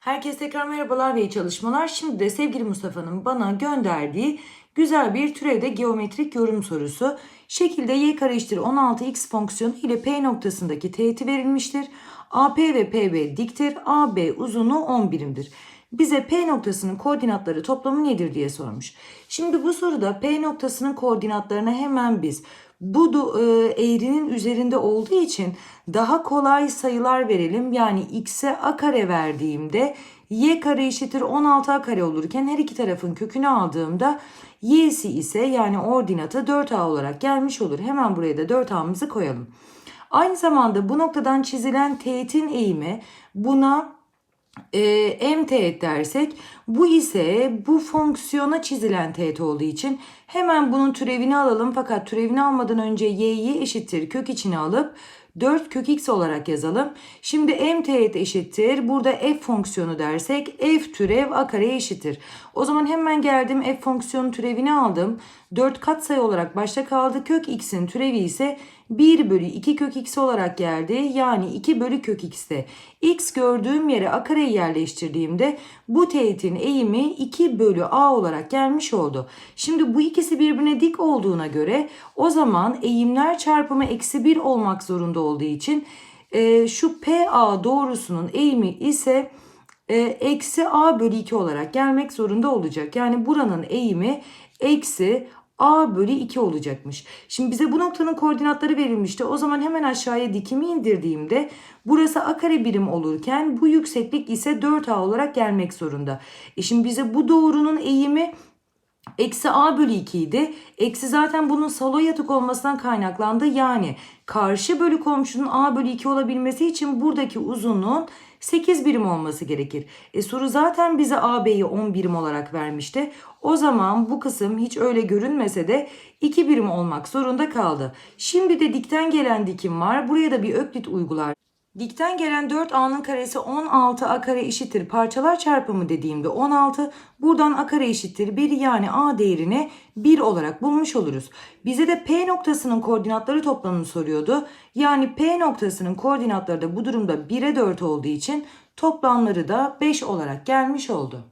Herkese tekrar merhabalar ve iyi çalışmalar. Şimdi de sevgili Mustafa'nın bana gönderdiği güzel bir türevde geometrik yorum sorusu. Şekilde y kare eşittir 16x fonksiyonu ile P noktasındaki teğeti verilmiştir. AP ve PB diktir. AB uzunluğu 10 birimdir. Bize P noktasının koordinatları toplamı nedir diye sormuş. Şimdi bu soruda P noktasının koordinatlarına hemen biz bu e, eğrinin üzerinde olduğu için daha kolay sayılar verelim. Yani x'e a kare verdiğimde y kare eşittir 16a kare olurken her iki tarafın kökünü aldığımda y'si ise yani ordinatı 4a olarak gelmiş olur. Hemen buraya da 4a'mızı koyalım. Aynı zamanda bu noktadan çizilen teğetin eğimi buna e, m teğet dersek bu ise bu fonksiyona çizilen teğet olduğu için hemen bunun türevini alalım. Fakat türevini almadan önce y'yi eşittir kök içine alıp 4 kök x olarak yazalım. Şimdi m teğet eşittir. Burada f fonksiyonu dersek f türev a kareye eşittir. O zaman hemen geldim f fonksiyonu türevini aldım. 4 katsayı olarak başta kaldı. Kök x'in türevi ise 1 bölü 2 kök x olarak geldi. Yani 2 bölü kök x'te. x gördüğüm yere a kareyi yerleştirdiğimde bu teğetin eğimi 2 bölü a olarak gelmiş oldu. Şimdi bu ikisi birbirine dik olduğuna göre o zaman eğimler çarpımı eksi 1 olmak zorunda olduğu için e, şu PA doğrusunun eğimi ise e, eksi a bölü 2 olarak gelmek zorunda olacak. Yani buranın eğimi eksi a bölü 2 olacakmış. Şimdi bize bu noktanın koordinatları verilmişti. O zaman hemen aşağıya dikimi indirdiğimde burası a kare birim olurken bu yükseklik ise 4a olarak gelmek zorunda. E şimdi bize bu doğrunun eğimi Eksi a bölü 2 idi. Eksi zaten bunun saloya yatık olmasından kaynaklandı. Yani karşı bölü komşunun a bölü 2 olabilmesi için buradaki uzunluğun 8 birim olması gerekir. E soru zaten bize AB'yi 10 birim olarak vermişti. O zaman bu kısım hiç öyle görünmese de 2 birim olmak zorunda kaldı. Şimdi de dikten gelen dikim var. Buraya da bir öklit uygular. Dikten gelen 4a'nın karesi 16a kare eşittir parçalar çarpımı dediğimde 16 buradan a kare eşittir 1 yani a değerini 1 olarak bulmuş oluruz. Bize de P noktasının koordinatları toplamını soruyordu. Yani P noktasının koordinatları da bu durumda 1'e 4 olduğu için toplamları da 5 olarak gelmiş oldu.